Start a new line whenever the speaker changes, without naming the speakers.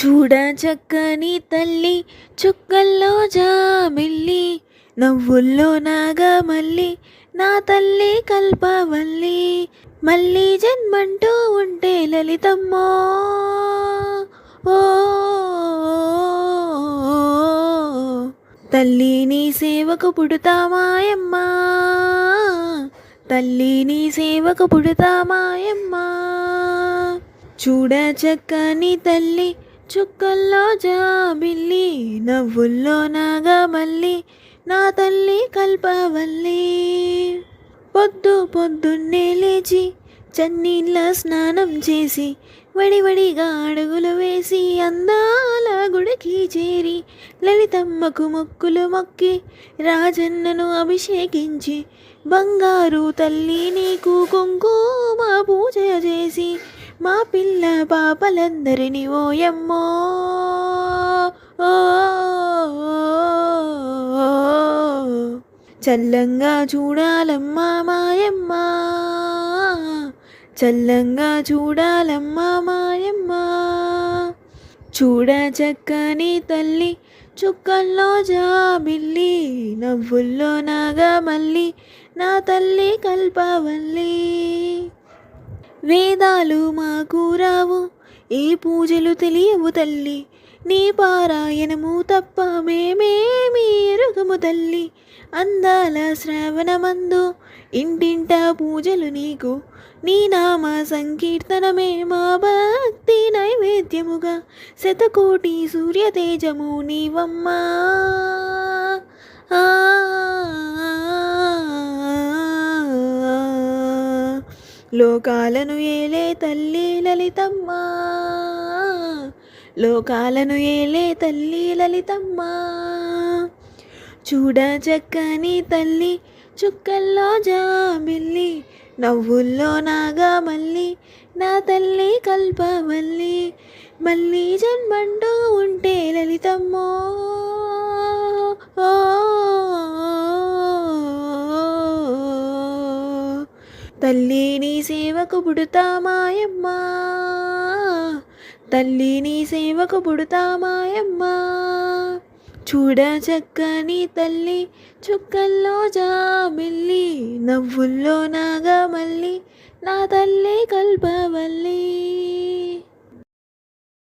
చూడ చక్కని తల్లి చుక్కల్లో జాబిల్లి నవ్వుల్లో నాగమల్లి నా తల్లి కల్పవల్లి మళ్ళీ జన్మంటూ ఉంటే లలితమ్మో. ఓ తల్లి నీ సేవకు పుడతామాయమ్మా తల్లి నీ సేవకు పుడతామాయమ్మా చూడ చక్కని తల్లి చుక్కల్లో జాబిల్లి నవ్వుల్లో నాగమల్లి నా తల్లి కల్పవల్లి. పొద్దు పొద్దున్నే లేచి చన్నీళ్ళ స్నానం చేసి వడివడిగా అడుగులు వేసి అందాల గుడికి చేరి లలితమ్మకు మొక్కులు మొక్కి రాజన్నను అభిషేకించి బంగారు తల్లి నీకు కుంకుమ పూజ చేసి మా పిల్ల పాపలందరినీ ఓయమ్మో ఓ చల్లంగా చూడాలమ్మా మాయమ్మ చల్లంగా చూడాలమ్మా మాయమ్మ చూడ చక్కని తల్లి చుక్కల్లో జాబిల్లి నవ్వుల్లో నాగా మళ్ళీ నా తల్లి కల్పవల్లి. వేదాలు మాకు రావు ఏ పూజలు తెలియవు తల్లి. నీ పారాయణము తప్ప మేమేమీ ఎరుగము తల్లి. అందాల శ్రావణమందు ఇంటింట పూజలు నీకు. నీ నామ సంకీర్తనమే మా భక్తి నైవేద్యముగా. శతకోటి సూర్య తేజము నీవమ్మా. లోకాలను ఏలే తల్లి లలితమ్మ. లోకాలను ఏలే తల్లి లలితమ్మ. చూడ చక్కని తల్లి చుక్కల్లో జాబిల్లి నవ్వుల్లో నాగా మళ్ళీ నా తల్లి కల్పవల్లి మళ్ళీ జన్మంటూ ఉంటే లలితమ్మో. తల్లి నీ సేవకు పుడతామాయమ్మా. తల్లి నీ సేవకు పుడతామాయమ్మా. చూడ చక్కని తల్లి చుక్కల్లో జామిల్లి నవ్వుల్లో నాగమల్లి నా తల్లి కల్పవల్లి.